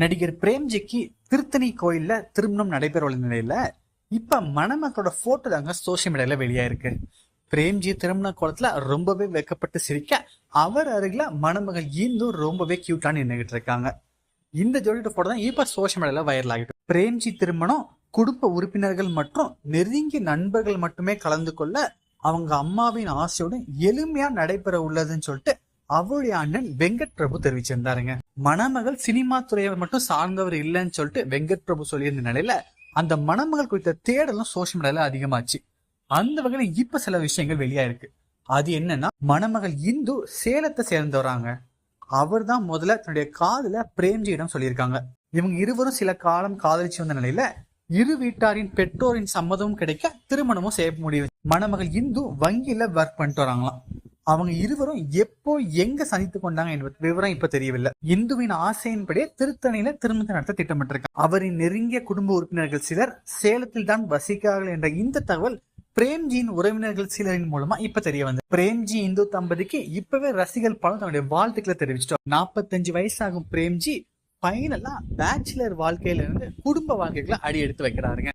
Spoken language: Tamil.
நடிகர் பிரேம்ஜிக்கு திருத்தணி கோயில்ல திருமணம் நடைபெற உள்ள நிலையில இப்ப மணமக்களோட போட்டோ தாங்க சோசியல் மீடியால வெளியாயிருக்கு. பிரேம்ஜி திருமண கோலத்துல ரொம்பவே வெக்கப்பட்டு சிரிக்க அவர் அருகில மணமகள் இந்தும் ரொம்பவே க்யூட்டாக நின்றுகிட்டு இருக்காங்க. இந்த ஜோடியோட போட்டோ தான் இப்ப சோசியல் மீடியால வைரல் ஆகிட்டு பிரேம்ஜி திருமணம் குடும்ப உறுப்பினர்கள் மற்றும் நெருங்கிய நண்பர்கள் மட்டுமே கலந்து கொள்ள அவங்க அம்மாவின் ஆசையோடு எளிமையா நடைபெற உள்ளதுன்னு சொல்லிட்டு அவருடைய அண்ணன் வெங்கட் பிரபு தெரிவிச்சிருந்தாருங்க. மணமகள் சினிமா துறையை மட்டும் சார்ந்தவர் இல்லைன்னு சொல்லிட்டு வெங்கட் பிரபு சொல்லியிருந்த நிலையில அந்த மணமகள் குறித்த தேடலும் சோசியல் மீடியால அதிகமாச்சு. அந்த வகையில இப்ப சில விஷயங்கள் வெளியாயிருக்கு. அது என்னன்னா மணமகள் இந்து சேலத்தை சேர்ந்தவராங்க. அவர் தான் முதல்ல தன்னுடைய காதல பிரேம்ஜியிடம் சொல்லியிருக்காங்க. இவங்க இருவரும் சில காலம் காதலிச்சு வந்த நிலையில இரு வீட்டாரின் பெற்றோரின் சம்மதமும் கிடைக்க திருமணமும் செய்ய முடியும் மணமகள் இந்து வங்கியில ஒர்க் பண்ணிட்டு வராங்களாம். அவங்க இருவரும் எப்போ எங்க சந்தித்து கொண்டாங்க என்பது விவரம் இப்ப தெரியவில்லை. இந்துவின் ஆசையின்படியே திருத்தணியில திருமணத்தை நடத்த திட்டமிட்டிருக்காங்க. அவரின் நெருங்கிய குடும்ப உறுப்பினர்கள் சிலர் சேலத்தில் தான் வசிக்கிறார்கள் என்ற இந்த தகவல் பிரேம்ஜியின் உறவினர்கள் சிலரின் மூலமா இப்ப தெரிய வந்து பிரேம்ஜி இந்து தம்பதிக்கு இப்பவே ரசிகர் பலர் தன்னுடைய வாழ்த்துக்களை தெரிவிச்சிட்டோம். நாற்பத்தஞ்சு வயசாகும் பிரேம்ஜி பைனலா பேச்சுலர் வாழ்க்கையில இருந்து குடும்ப வாழ்க்கைகளை அடி எடுத்து வைக்கிறாருங்க.